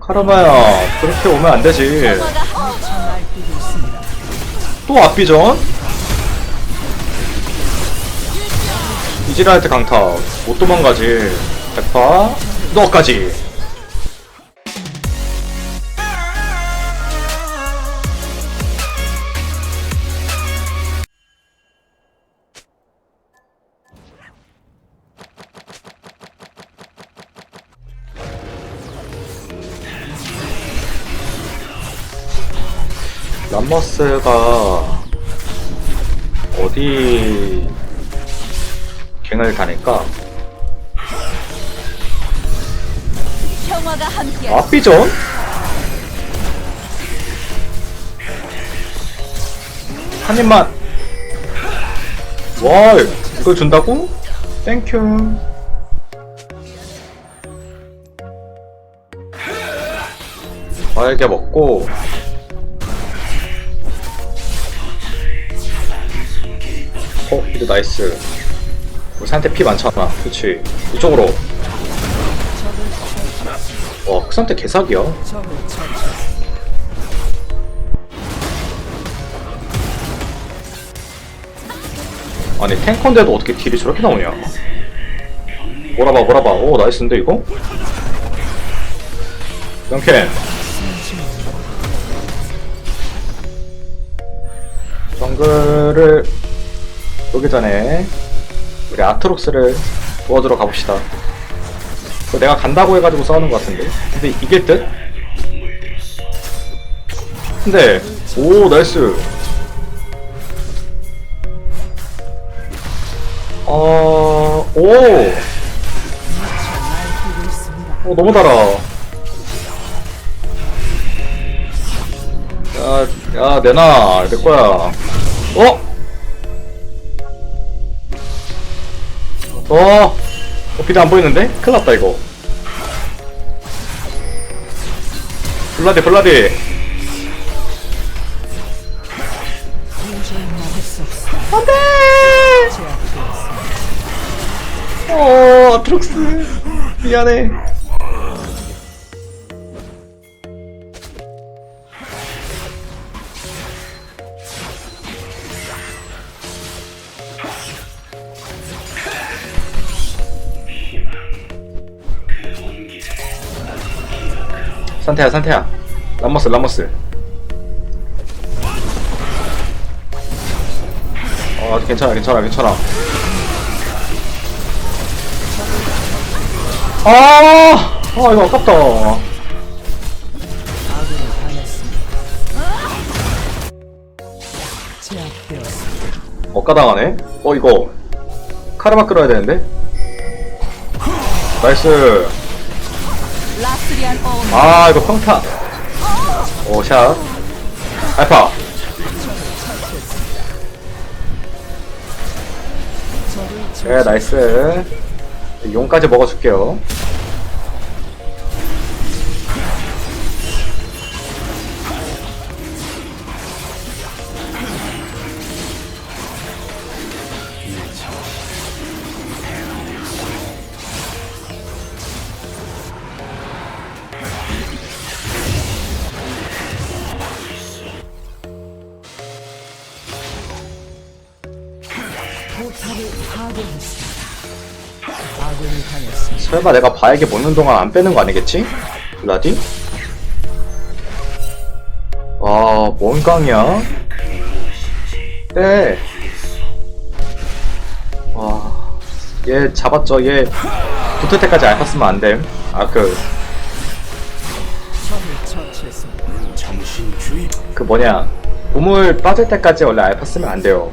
카르마야 그렇게 오면 안 되지. 또 앞비전? 이지라이트 강타. 못 도망가지. 백파? 너까지 람머스가 어디 갱을? 평화가 함께 앞비전? 한 입만 와 이걸 준다고? 땡큐 과일게 먹고 어 이거 나이스 우리 상태 피 많잖아 그치 이쪽으로 와, 그 상태 개사기야. 아니, 탱커인데도 어떻게 딜이 저렇게 나오냐. 몰아봐, 몰아봐. 오, 나이스인데, 이거? 영캔. 정글을 오기 전에 우리 아트록스를 도와주러 가봅시다. 그거 내가 간다고 해가지고 싸우는 것 같은데 근데 이길 듯? 근데 오 나이스 어... 오! 오 너무 달아 야, 야 내놔 내 거야 어? 어? 어, 비도 안 보이는데? 큰일 났다, 이거. 블라디, 블라디. 안 돼! 어, 아트록스. 미안해. 산태야, 산태야. 람머스, 람머스. 어, 괜찮아, 괜찮아, 괜찮아. 아, 아, 이거 아깝다. 엇가당하네? 어, 이거. 카르마 끌어야 되는데? 나이스. 라스리안 어음 아 이거 평타. 오샷. 알파. 네 나이스. 용까지 먹어줄게요 설마 내가 바에게 먹는 동안 안 빼는 거 아니겠지? 블라디? 와, 뭔 깡이야? 빼. 와, 얘 잡았죠? 얘 붙을 때까지 알파 쓰면 안 됨. 아, 그, 그 뭐냐. 우물 빠질 때까지 원래 알파 쓰면 안 돼요.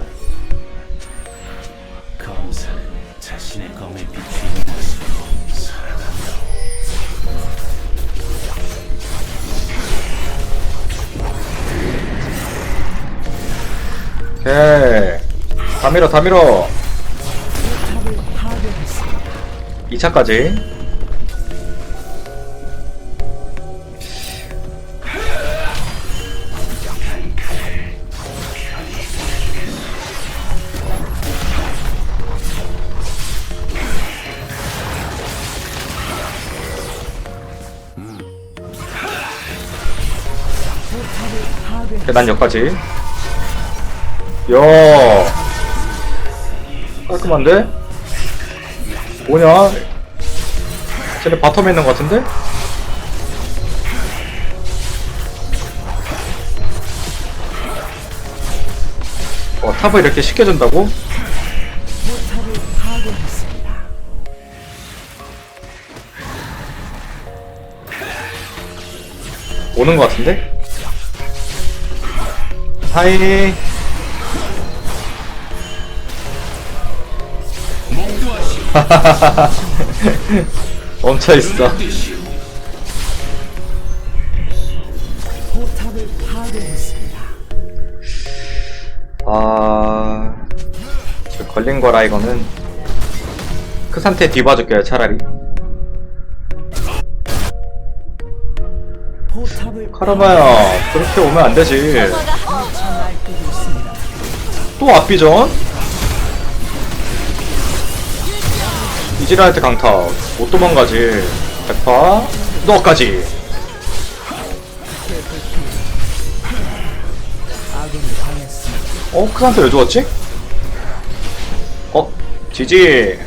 오케이. 다 밀어, 다 밀어. 2차까지. 그래, 난 여기까지. 야 깔끔한데? 뭐냐? 쟤네 바텀에 있는 것 같은데? 어, 탑을 이렇게 쉽게 준다고? 오는 것 같은데? 하이 멈춰 있어. 아, 저 걸린 거라 이거는 그 상태 뒤봐줄게요 차라리. 카라마야 그렇게 오면 안 되지. 또 앞비전? 때 강타 못 도망가지 백파 너까지 어? 크산테 왜 죽었지? 어? 지지